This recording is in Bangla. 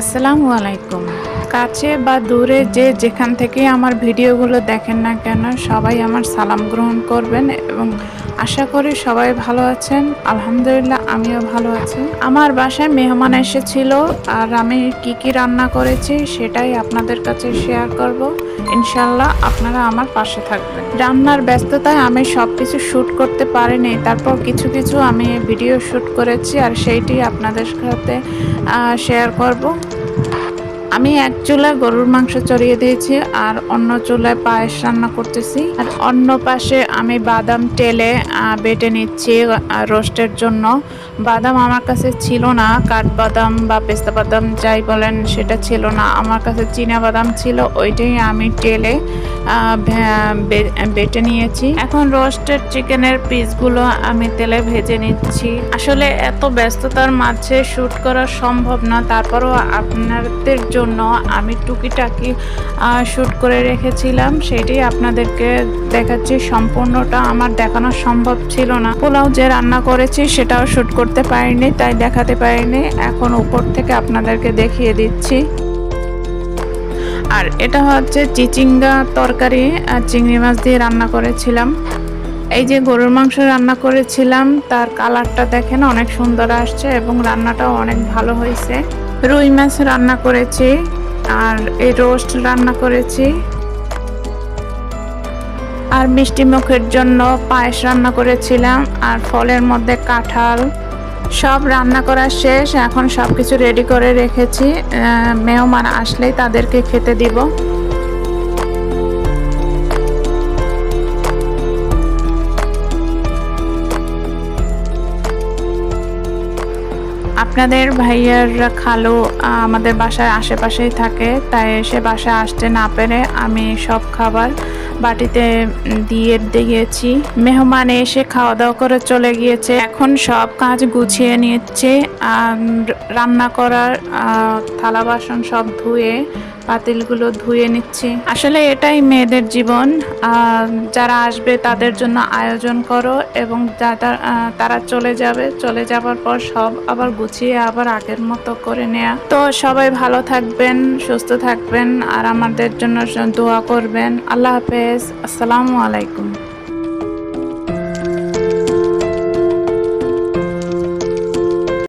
আসসালামু আলাইকুম। কাছে বা দূরে যে যেখান থেকে আমার ভিডিওগুলো দেখেন না কেন, সবাই আমার সালাম গ্রহণ করবেন এবং আশা করি সবাই ভালো আছেন। আলহামদুলিল্লাহ, আমিও ভালো আছি। আমার বাসায় মেহমান এসেছিল আর আমি কি কি রান্না করেছি সেটাই আপনাদের কাছে শেয়ার করব। ইনশাল্লাহ আপনারা আমার পাশে থাকবেন। রান্নার ব্যস্ততায় আমি সব কিছু শ্যুট করতে পারিনি। তারপর কিছু কিছু আমি ভিডিও শ্যুট করেছি আর সেইটি আপনাদের সাথে শেয়ার করব। আমি এক চুলায় গরুর মাংস চড়িয়ে দিয়েছি আর অন্য চুলায় পায়েস রান্না করতেছি। আর অন্য পাশে আমি বাদাম টেলে বেটে নিচ্ছি রোস্টের জন্য। বাদাম আমার কাছে ছিল না, কাঠবাদাম বা পেস্তা বাদাম যাই বলেন সেটা ছিল না। আমার কাছে চীনা বাদাম ছিল, ওইটাই আমি টেলে বেটে নিয়েছি। এখন রোস্টেড চিকেনের পিসগুলো আমি তেলে ভেজে নিচ্ছি। আসলে এত ব্যস্ততার মাঝে শ্যুট করা সম্ভব না, তারপরও আপনাদের জন্য আমি টুকিটাকি শ্যুট করে রেখেছিলাম। সেটি আপনাদেরকে দেখাচ্ছি। সম্পূর্ণটা আমার দেখানো সম্ভব ছিল না। পোলাও যে রান্না করেছি, সেটাও শ্যুট করতে পারিনি, তাই দেখাতে পারিনি। এখন উপর থেকে আপনাদেরকে দেখিয়ে দিচ্ছি। আর এটা হচ্ছে চিচিঙ্গা তরকারি আর চিংড়ি মাছ দিয়ে রান্না করেছিলাম। এই যে গরুর মাংস রান্না করেছিলাম, তার কালারটা দেখেন অনেক সুন্দর আসছে এবং রান্নাটাও অনেক ভালো হয়েছে। রুই মাছ রান্না করেছি আর এই রোস্ট রান্না করেছি। আর মিষ্টি মুখের জন্য পায়েস রান্না করেছিলাম আর ফলের মধ্যে কাঁঠাল। সব রান্না করা শেষ, এখন সব কিছু রেডি করে রেখেছি। মেহমান আসলেই তাদেরকে খেতে দিব। আপনাদের ভাইয়ার খালো আমাদের বাসার আশেপাশেই থাকে, তাই সে বাসায় আসতে না পেরে আমি সব খাবার বাটিতে দিয়ে দিয়েছি। মেহমান এসে খাওয়া দাওয়া করে চলে গিয়েছে। এখন সব কাজ গুছিয়ে নিচ্ছে রান্না করার থালা বাসন সব ধুয়ে পাতিলগুলো ধুয়ে নিচ্ছি। আসলে এটাই মেয়েদের জীবন। যারা আসবে তাদের জন্য আয়োজন করো এবং তারা চলে যাবে, চলে যাবার পর সব আবার গুছিয়ে আবার আগের মতো করে নেয়া। তো সবাই ভালো থাকবেন, সুস্থ থাকবেন আর আমাদের জন্য দোয়া করবেন। আল্লাহ হাফেজ। আসসালামু আলাইকুম।